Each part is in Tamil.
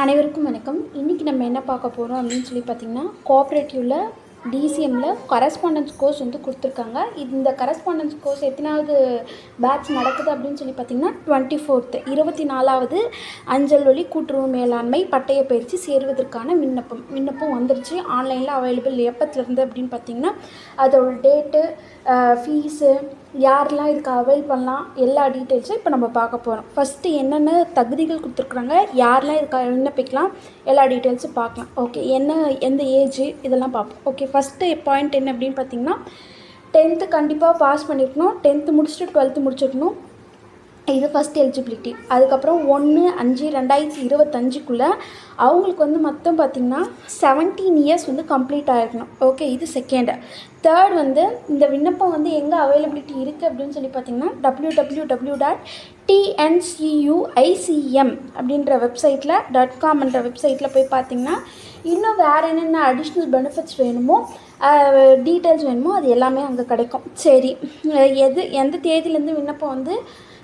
அனைவருக்கும் வணக்கம். இன்றைக்கி நம்ம என்ன பார்க்க போகிறோம் அப்படின்னு சொல்லி பார்த்தீங்கன்னா கோஆப்ரேட்டிவில் டிசிஎம்மில் கரஸ்பாண்டன்ஸ் கோர்ஸ் வந்து கொடுத்துருக்காங்க. இந்த கரஸ்பாண்டன்ஸ் கோர்ஸ் எத்தனாவது பேட்ச் நடக்குது அப்படின்னு சொல்லி பார்த்தீங்கன்னா டுவெண்ட்டி ஃபோர்த்து இருபத்தி நாலாவது அஞ்சல் வழி கூட்டுறவு மேலாண்மை பட்டய பயிற்சி சேருவதற்கான விண்ணப்பம். விண்ணப்பம் வந்துருச்சு. ஆன்லைனில் அவைலபிள் எப்பத்துலேருந்து அப்படின்னு பார்த்தீங்கன்னா அதோட டேட்டு ஃபீஸு யாரெல்லாம் இதுக்கு அவைல் பண்ணலாம் எல்லா டீட்டெயில்ஸும் இப்போ நம்ம பார்க்க போகிறோம் ஃபஸ்ட்டு என்னென்ன தகுதிகள் கொடுத்துருக்குறாங்க யாரெல்லாம் இதுக்கு விண்ணப்பிக்கலாம் எல்லா டீட்டெயில்ஸும் பார்க்கலாம். ஓகே என்ன எந்த ஏஜ் இதெல்லாம் பார்ப்போம். ஓகே ஃபஸ்ட்டு பாயிண்ட் என்ன அப்படின்னு பார்த்தீங்கன்னா டென்த்து கண்டிப்பாக பாஸ் பண்ணியிருக்கணும் டென்த்து முடிச்சுட்டு டுவெல்த்து முடிச்சிருக்கணும். இது ஃபஸ்ட் எலிஜிபிலிட்டி அதுக்கப்புறம் ஒன்று அஞ்சு ரெண்டாயிரத்தி இருபத்தஞ்சுக்குள்ளே அவங்களுக்கு வந்து மொத்தம் பார்த்திங்கன்னா செவன்டீன் இயர்ஸ் வந்து கம்ப்ளீட் ஆகிருக்கணும் ஓகே இது செகண்டு தேர்ட் வந்து இந்த விண்ணப்பம் வந்து எங்கே அவைலபிலிட்டி இருக்குது அப்படின்னு சொல்லி பார்த்தீங்கன்னா W W W dot TNCUICM அப்படின்ற வெப்சைட்டில் டாட் காம்ன்ற வெப்சைட்டில் போய் பார்த்தீங்கன்னா இன்னும் வேறு என்னென்ன அடிஷ்னல் பெனிஃபிட்ஸ் வேணுமோ டீட்டெயில்ஸ் வேணுமோ அது எல்லாமே அங்கே கிடைக்கும். சரி எது எந்த தேதியிலேருந்து விண்ணப்பம் வந்து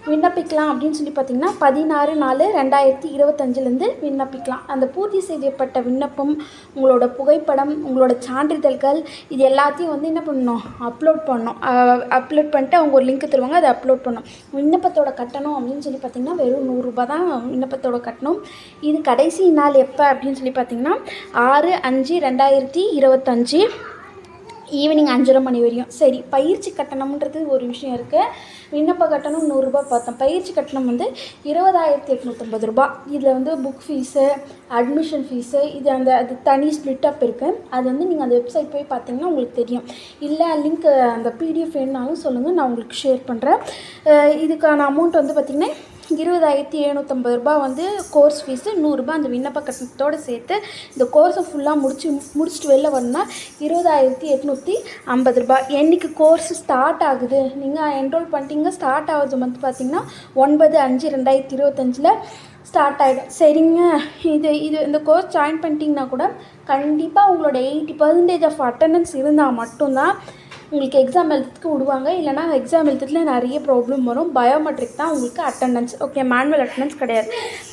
விண்ணப்பிக்கலாம் அப்படின்னு சொல்லி பார்த்தீங்கன்னா பதினாறு நாலு ரெண்டாயிரத்தி இருபத்தஞ்சிலேருந்து விண்ணப்பிக்கலாம். அந்த பூர்த்தி செய்யப்பட்ட விண்ணப்பம் உங்களோட புகைப்படம் உங்களோட சான்றிதழ்கள் இது எல்லாத்தையும் வந்து என்ன பண்ணணும்? அப்லோட் பண்ணணும். அப்லோட் பண்ணிட்டு அவங்க ஒரு லிங்க் தருவாங்க அதை அப்லோட் பண்ணணும். விண்ணப்பத்தோட கட்டணம் அப்படின்னு சொல்லி பார்த்தீங்கன்னா வெறும் நூறுரூபா தான் விண்ணப்பத்தோட கட்டணம். இது கடைசி நாள் எப்போ அப்படின்னு சொல்லி பார்த்தீங்கன்னா ஆறு அஞ்சு ரெண்டாயிரத்தி இருபத்தஞ்சி. ஈவினிங் அஞ்சரை மணி வரையும். சரி பயிற்சி கட்டணம்ன்றது ஒரு விஷயம் இருக்குது விண்ணப்ப கட்டணம் நூறுரூபா பார்த்தோம். பயிற்சி கட்டணம் வந்து இருபதாயிரத்தி எட்நூற்றம்பது ரூபா இதில் வந்து புக் ஃபீஸு அட்மிஷன் ஃபீஸு இது அந்த அது தனி ஸ்ப்ளிட் அப் இருக்குது அது வந்து நீங்கள் அந்த வெப்சைட் போய் பார்த்தீங்கன்னா உங்களுக்கு தெரியும். இல்லை லிங்க் அந்த பிடிஎஃப் வேணுனாலும் சொல்லுங்கள் நான் உங்களுக்கு ஷேர் பண்ணுறேன் இதுக்கான அமௌண்ட் வந்து பார்த்திங்கன்னா இருபதாயிரத்தி எழுநூற்றம்பது ரூபா வந்து கோர்ஸ் ஃபீஸு நூறுரூபா அந்த விண்ணப்ப கட்டணத்தோடு சேர்த்து இந்த கோர்ஸை ஃபுல்லாக முடிச்சு முடிச்சுட்டு வெளில வரணும்னா இருபதாயிரத்தி எட்நூற்றி ஐம்பது ரூபா என்றைக்கு கோர்ஸ் ஸ்டார்ட் ஆகுது? நீங்கள் என்ரோல் பண்ணிட்டீங்க ஸ்டார்ட் ஆகுது வந்து பார்த்திங்கன்னா ஒன்பது அஞ்சு ரெண்டாயிரத்தி இருபத்தஞ்சில் ஸ்டார்ட் ஆகிடும் சரிங்க. இது இது இந்த கோர்ஸ் ஜாயின் பண்ணிட்டீங்கன்னா கூட கண்டிப்பாக உங்களோட எயிட்டி பர்சன்டேஜ் ஆஃப் அட்டண்டன்ஸ் இருந்தால் மட்டும்தான் உங்களுக்கு எக்ஸாம் எழுதுறதுக்கு விடுவாங்க. இல்லைனா எக்ஸாம் எழுதுறதுல நிறைய ப்ராப்ளம் வரும். பயோமெட்ரிக் தான் உங்களுக்கு அட்டண்டன்ஸ் ஓகே மேனுவல் அட்டண்டன்ஸ் கிடையாது.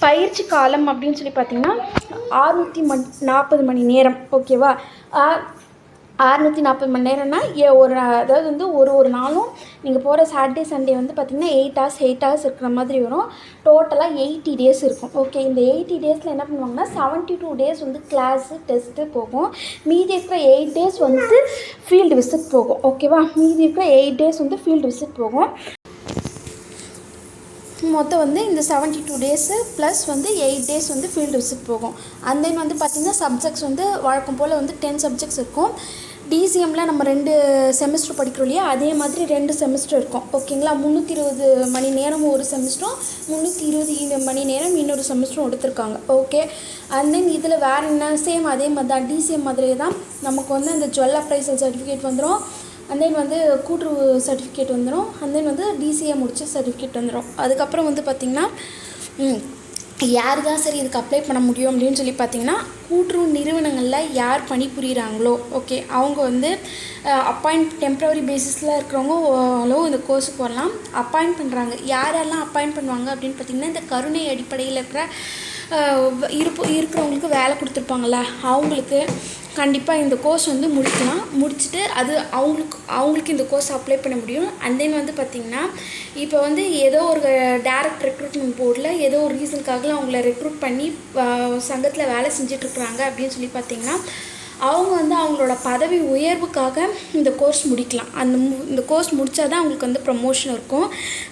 பயிற்சி காலம் அப்படின்னு சொல்லி பார்த்தீங்கன்னா ஆறுநூற்றி மணி நாற்பது மணி நேரம். ஓகேவா அறநூற்றி நாற்பது மணி நேரம்னா ஏ ஒரு அதாவது வந்து ஒரு ஒரு நாளும் நீங்கள் போகிற சாட்டர்டே சண்டே வந்து பார்த்திங்கன்னா எயிட் ஹவர்ஸ் எயிட் ஹவர்ஸ் இருக்கிற மாதிரி வரும். டோட்டலாக எயிட்டி டேஸ் இருக்கும். ஓகே இந்த எயிட்டி டேஸில் என்ன பண்ணுவாங்கன்னா செவன்ட்டி டூ டேஸ் வந்து கிளாஸு டெஸ்ட்டு போகும். மீதி இருக்கிற எயிட் டேஸ் வந்து ஃபீல்டு விசிட் போகும். ஓகேவா மீதி இருக்கிற எயிட் டேஸ் வந்து ஃபீல்டு விசிட் போகும். மொத்தம் வந்து இந்த செவன்ட்டி டூ டேஸு ப்ளஸ் வந்து எயிட் டேஸ் வந்து ஃபீல்டு விசிட் போகும். அண்ட் தென் வந்து பார்த்திங்கன்னா சப்ஜெக்ட்ஸ் வந்து வழக்கம் போல் வந்து டென் சப்ஜெக்ட்ஸ் இருக்கும். டிசிஎம்மில் நம்ம ரெண்டு செமஸ்டர் படிக்கிறோம் இல்லையா? அதே மாதிரி ரெண்டு செமஸ்டர் இருக்கும். ஓகேங்களா முந்நூற்றி இருபது மணி நேரம் ஒரு செமஸ்டரும் முந்நூற்றி இருபது மணி நேரம் இன்னொரு செமஸ்டரும் எடுத்திருக்காங்க. ஓகே அண்ட் தென் இதில் வேறு என்ன? சேம் அதே மாதிரி தான் டிசிஎம் மாதிரியே தான் நமக்கு வந்து அந்த ஜுவல் அப்ரைசல் சர்டிஃபிகேட் வந்துடும் அண்ட் தென் வந்து கூட்டுறவு சர்டிஃபிகேட் வந்துடும் அண்ட் தென் வந்து டிசிஏ முடித்த சர்டிஃபிகேட் வந்துடும் அதுக்கப்புறம் வந்து பார்த்திங்கன்னா யார் தான் சரி இதுக்கு அப்ளை பண்ண முடியும் அப்படின்னு சொல்லி பார்த்தீங்கன்னா கூட்டுறவு நிறுவனங்களில் யார் பணிபுரிகிறாங்களோ ஓகே அவங்க வந்து அப்பாயிண்ட் டெம்ப்ரவரி பேசிஸில் இருக்கிறவங்களும் இந்த கோர்ஸுக்கு வரலாம் அப்பாயிண்ட் பண்ணுறாங்க யாரெல்லாம் அப்பாயிண்ட் பண்ணுவாங்க அப்படின்னு பார்த்திங்கன்னா இந்த கருணை அடிப்படையில் இருக்கிற இருப்பு இருக்கிறவங்களுக்கு வேலை கொடுத்துருப்பாங்கள்ல அவங்களுக்கு கண்டிப்பாக இந்த கோர்ஸ் வந்து முடிக்கலாம். முடிச்சுட்டு அது அவங்களுக்கு அவங்களுக்கு இந்த கோர்ஸ் அப்ளை பண்ண முடியும். அண்ட் தென் வந்து பார்த்திங்கன்னா இப்போ வந்து ஏதோ ஒரு டேரக்ட் ரெக்ரூட்மெண்ட் போர்டில் ஏதோ ஒரு ரீசனுக்காக அவங்கள ரெக்ரூட் பண்ணி சங்கத்தில் வேலை செஞ்சிட்ருக்குறாங்க அப்படின்னு சொல்லி பார்த்திங்கன்னா அவங்க வந்து அவங்களோட பதவி உயர்வுக்காக இந்த கோர்ஸ் முடிக்கலாம். அந்த இந்த கோர்ஸ் முடித்தா தான் அவங்களுக்கு வந்து ப்ரமோஷன் இருக்கும்.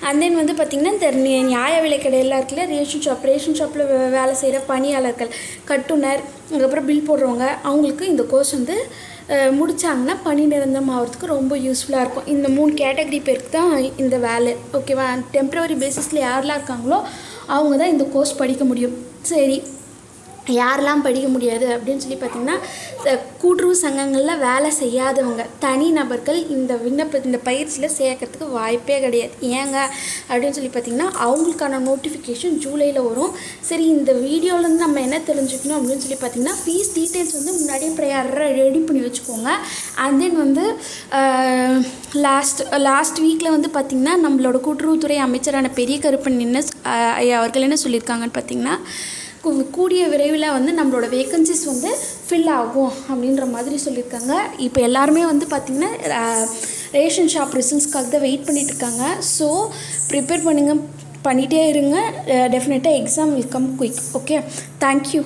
அண்ட் தென் வந்து பார்த்திங்கன்னா இந்த நியாய விலை கடையெல்லாம் இருக்குல்ல ரேஷன் ஷாப் ரேஷன் ஷாப்பில் வேலை செய்கிற பணியாளர்கள் கட்டுனர் அதுக்கப்புறம் பில் போடுறவங்க அவங்களுக்கு இந்த கோர்ஸ் வந்து முடித்தாங்கன்னா பணி நிரந்தரம் ஆகிறதுக்கு ரொம்ப யூஸ்ஃபுல்லாக இருக்கும். இந்த மூணு கேட்டகரி பேருக்கு தான் இந்த வேலை ஓகேவா டெம்ப்ரவரி பேசிஸில் யாரெல்லாம் இருக்காங்களோ அவங்க தான் இந்த கோர்ஸ் படிக்க முடியும். சரி. யாரெல்லாம் படிக்க முடியாது அப்படின்னு சொல்லி பார்த்திங்கன்னா கூட்டுறவு சங்கங்களில் வேலை செய்யாதவங்க தனி நபர்கள் இந்த விண்ணப்ப இந்த பயிற்சியில் சேர்க்கறதுக்கு வாய்ப்பே கிடையாது. ஏங்க? அப்படின்னு சொல்லி பார்த்திங்கன்னா அவங்களுக்கான நோட்டிஃபிகேஷன் ஜூலையில் வரும். சரி இந்த வீடியோலேருந்து நம்ம என்ன தெரிஞ்சுக்கணும் அப்படின்னு சொல்லி பார்த்திங்கன்னா ஃபீஸ் டீட்டெயில்ஸ் வந்து முன்னாடியே ப்ரையராக ரெடி பண்ணி வச்சுக்கோங்க. அண்ட் தென் வந்து லாஸ்ட் லாஸ்ட் வீக்கில் வந்து பார்த்திங்கன்னா நம்மளோட கூட்டுறவுத்துறை அமைச்சரான பெரிய கருப்பன் என்ன ஐயா அவர்கள் என்ன சொல்லியிருக்காங்கன்னு பார்த்திங்கன்னா கூடிய விரைவில் வந்து நம்மளோட வேகன்சிஸ் வந்து ஃபில் ஆகும் அப்படின்ற மாதிரி சொல்லியிருக்காங்க. இப்போ எல்லாருமே வந்து பார்த்திங்கன்னா ரேஷன் ஷாப் ரிசல்ட்ஸ்க்காக தான் வெயிட் பண்ணிட்டு இருக்காங்க ஸோ ப்ரிப்பேர் பண்ணுங்கள் பண்ணிகிட்டே இருங்க டெஃபினட்டாக exam will come quick okay thank you